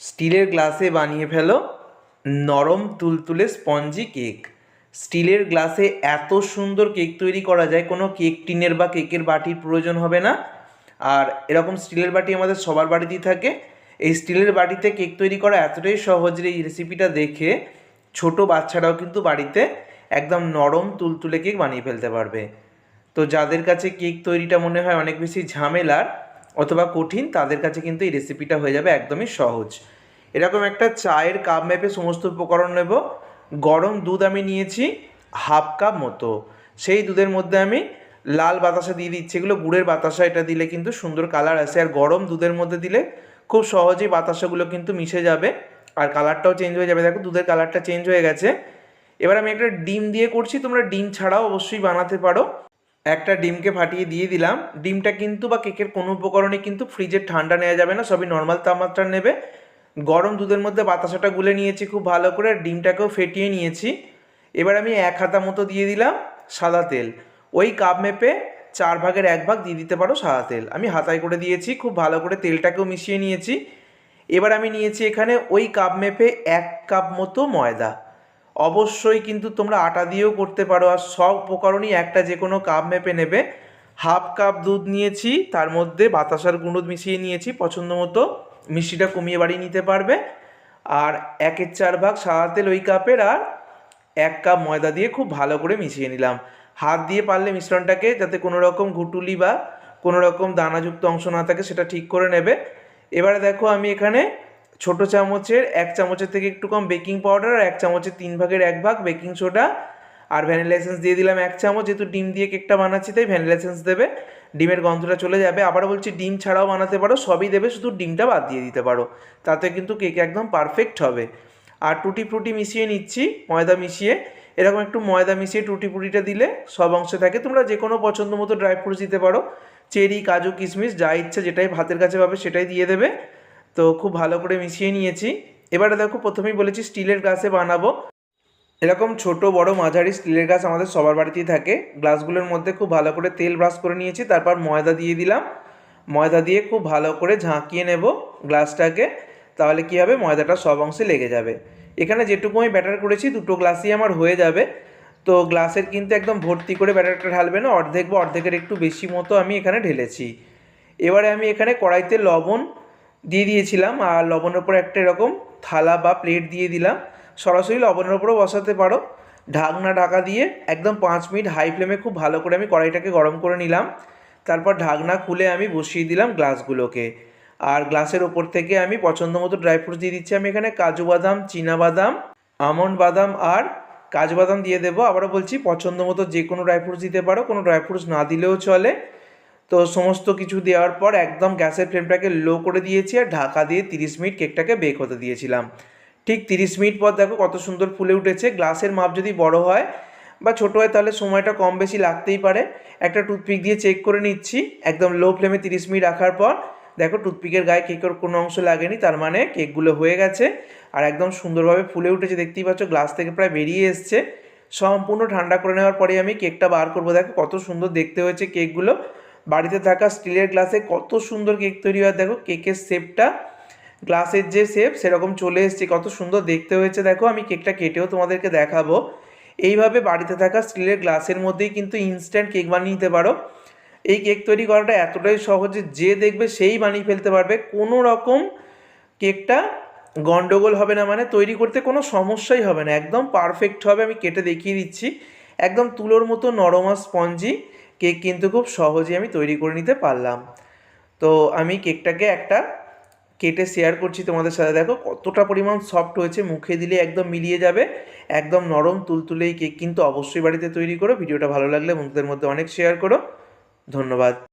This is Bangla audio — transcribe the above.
স্টিলের গ্লাসে বানিয়ে ফেলো নরম তুলতুলে স্পঞ্জি কেক। স্টিলের গ্লাসে এত সুন্দর কেক তৈরি করা যায়, কোনো কেক টিনের বা কেকের বাটির প্রয়োজন হবে না। আর এরকম স্টিলের বাটি আমাদের সবার বাড়িতেই থাকে। এই স্টিলের বাটিতে কেক তৈরি করা এতটাই সহজ এই রেসিপিটা দেখে ছোট বাচ্চারাও কিন্তু বাড়িতে একদম নরম তুলতুলে কেক বানিয়ে ফেলতে পারবে। তো যাদের কাছে কেক তৈরিটা মনে হয় অনেক বেশি ঝামেলার অথবা কঠিন, তাদের কাছে কিন্তু এই রেসিপিটা হয়ে যাবে একদমই সহজ। এরকম একটা চায়ের কাপ মেপে সমস্ত উপকরণ নেব। গরম দুধ আমি নিয়েছি হাফ কাপ মতো। সেই দুধের মধ্যে আমি লাল বাতাসা দিয়ে দিচ্ছি। এগুলো গুড়ের বাতাসা, এটা দিলে কিন্তু সুন্দর কালার আসে। আর গরম দুধের মধ্যে দিলে খুব সহজেই বাতাসাগুলো কিন্তু মিশে যাবে। আর কালারটাও চেঞ্জ হয়ে যাবে। দেখো, দুধের কালারটা চেঞ্জ হয়ে গেছে। এবার আমি একটা ডিম দিয়ে করছি। তোমরা ডিম ছাড়াও অবশ্যই বানাতে পারো। একটা ডিমকে ফাটিয়ে দিয়ে দিলাম। ডিমটা কিন্তু বা কেকের কোনো উপকরণে কিন্তু ফ্রিজের ঠান্ডা নেওয়া যাবে না, সবই নর্মাল তাপমাত্রা নেবে। গরম দুধের মধ্যে বাতাসাটা গুলে নিয়েছি খুব ভালো করে ডিমটাকেও ফেটিয়ে নিয়েছি। এবার আমি এক হাতা মতো দিয়ে দিলাম সাদা তেল। ওই কাপ মেপে চার ভাগের এক ভাগ দিয়ে দিতে পারো সাদা তেল। আমি হাতায় করে দিয়েছি, খুব ভালো করে তেলটাকেও মিশিয়ে নিয়েছি। এবার আমি নিয়েছি এখানে ওই কাপ মেপে এক কাপ মতো ময়দা। অবশ্যই কিন্তু তোমরা আটা দিয়েও করতে পারো। আর সব উপকরণই একটা যে কোনো কাপ মেপে নেবে। হাফ কাপ দুধ নিয়েছি, তার মধ্যে বাতাসার গুঁড়ো মিশিয়ে নিয়েছি, পছন্দ মতো মিষ্টিটা কমিয়ে বাড়িয়ে নিতে পারবে। আর একের চার ভাগ সাদা তেল ওই কাপের, আর এক কাপ ময়দা দিয়ে খুব ভালো করে মিশিয়ে নিলাম। হাত দিয়ে পারলে মিশ্রণটাকে যাতে কোনো রকম ঘুটুলি বা কোনো রকম দানাযুক্ত অংশ না থাকে, সেটা ঠিক করে নেবে। এবারে দেখো আমি এখানে ছোট চামচের এক চামচের থেকে একটু কম বেকিং পাউডার আর এক চামচের তিন ভাগের এক ভাগ বেকিং সোডা আর ভ্যানিলা এসেন্স দিয়ে দিলাম এক চামচ। যেহেতু ডিম দিয়ে কেকটা বানাচ্ছি, তাই ভ্যানিলা এসেন্স দেবে। ডিমের গন্ধটা চলে যাবে। আবার বলছি, ডিম ছাড়াও বানাতে পারো, সবই দেবে, শুধু ডিমটা বাদ দিয়ে দিতে পারো। তাতে কিন্তু কেক একদম পারফেক্ট হবে। আর টুটি ফ্রুটি মিশিয়ে নিচ্ছি, ময়দা মিশিয়ে। এরকম একটু ময়দা মিশিয়ে টুটি ফ্রুটিটা দিলে সব অংশে থাকে। তোমরা যে কোনো পছন্দ মতো ড্রাই ফ্রুটস দিতে পারো। চেরি, কাজু, কিশমিশ, যা ইচ্ছা যেটাই ভাতের কাছে পাবে সেটাই দিয়ে দেবে। তো খুব ভালো করে মিশিয়ে নিয়েছি। এবারে দেখো প্রথমেই বলেছি স্টিলের গ্লাসে বানাবো। এরকম ছোট বড় মাঝারি স্টিলের গ্লাস আমাদের সবার বাড়িতেই থাকে। গ্লাসগুলোর মধ্যে খুব ভালো করে তেল ব্রাশ করে নিয়েছি, তারপর ময়দা দিয়ে দিলাম। ময়দা দিয়ে খুব ভালো করে ঝাঁকিয়ে নেব গ্লাসটাকে, তাহলে কী হবে? ময়দাটা সব অংশে লেগে যাবে। এখানে যেটুকু আমি ব্যাটার করেছি, দুটো গ্লাসই আমার হয়ে যাবে। তো গ্লাসের কিন্তু একদম ভর্তি করে ব্যাটারটা ঢালবে না, অর্ধেক বা অর্ধেকের একটু বেশি মতো আমি এখানে ঢেলেছি। এবারে আমি এখানে কড়াইতে লবণ দিয়ে দিয়েছিলাম আর লবণের উপর একটা এরকম থালা বা প্লেট দিয়ে দিলাম। সরাসরি লবণের উপরও বসাতে পারো। ঢাকনা ঢাকা দিয়ে একদম পাঁচ মিনিট হাই ফ্লেমে খুব ভালো করে আমি কড়াইটাকে গরম করে নিলাম। তারপর ঢাকনা খুলে আমি বসিয়ে দিলাম গ্লাসগুলোকে। আর গ্লাসের ওপর থেকে আমি পছন্দ মতো ড্রাই ফ্রুটস দিয়ে দিচ্ছি। আমি এখানে কাজু বাদাম, চীনা বাদাম, আমন্ড বাদাম আর কাজু বাদাম দিয়ে দেবো। আবারও বলছি, পছন্দ মতো যে কোনো ড্রাই ফ্রুটস দিতে পারো। কোনো ড্রাই ফ্রুটস না দিলেও চলে। তো সমস্ত কিছু দেওয়ার পর একদম গ্যাসের ফ্লেমটাকে লো করে দিয়েছি আর ঢাকা দিয়ে তিরিশ মিনিট কেকটাকে বেক হতে দিয়েছিলাম। ঠিক তিরিশ মিনিট পর দেখো কত সুন্দর ফুলে উঠেছে। গ্লাসের মাপ যদি বড় হয় বা ছোট হয় তাহলে সময়টা কম বেশি লাগতেই পারে। একটা টুথপিক দিয়ে চেক করে নিচ্ছি। একদম লো ফ্লেমে তিরিশ মিনিট রাখার পর দেখো টুথপিকের গায়ে কেকের কোনো অংশ লাগেনি, তার মানে কেকগুলো হয়ে গেছে। আর একদম সুন্দরভাবে ফুলে উঠেছে, দেখতেই পাচ্ছ গ্লাস থেকে প্রায় বেরিয়ে এসছে। সম্পূর্ণ ঠান্ডা করে নেওয়ার পরে আমি কেকটা বার করব। দেখো কত সুন্দর দেখতে হয়েছে কেকগুলো। বাড়িতে থাকা স্টিলের গ্লাসে কত সুন্দর কেক তৈরি হয়, দেখো, কেকের শেপটা, গ্লাসের যে শেপ সেরকম চলে এসছে, কত সুন্দর দেখতে হয়েছে, দেখো, আমি কেকটা কেটেও তোমাদেরকে দেখাবো। এইভাবে বাড়িতে থাকা স্টিলের গ্লাসের মধ্যেই কিন্তু ইনস্ট্যান্ট কেক বানিয়ে নিতে পারো। এই কেক তৈরি করাটা এতটাই সহজ যে দেখবে সেই বানিয়ে ফেলতে পারবে। কোনো রকম কেকটা গন্ডগোল হবে না মানে তৈরি করতে কোনো সমস্যাই হবে না। একদম পারফেক্ট হবে, আমি কেটে দেখিয়ে দিচ্ছি। একদম তুলোর মতো নরম স্পঞ্জি কেক কিন্তু খুব সহজেই আমি তৈরি করে নিতে পারলাম। তো আমি কেকটাকে একটা কেটে শেয়ার করছি তোমাদের সাথে। দেখো কতটা পরিমাণ সফট হয়েছে, মুখে দিলে একদম মিলিয়ে যাবে, একদম নরম তুলতুলেই কেক কিন্তু অবশ্যই বাড়িতে তৈরি করো। ভিডিওটা ভালো লাগলে বন্ধুদের মধ্যে অনেক শেয়ার করো। ধন্যবাদ।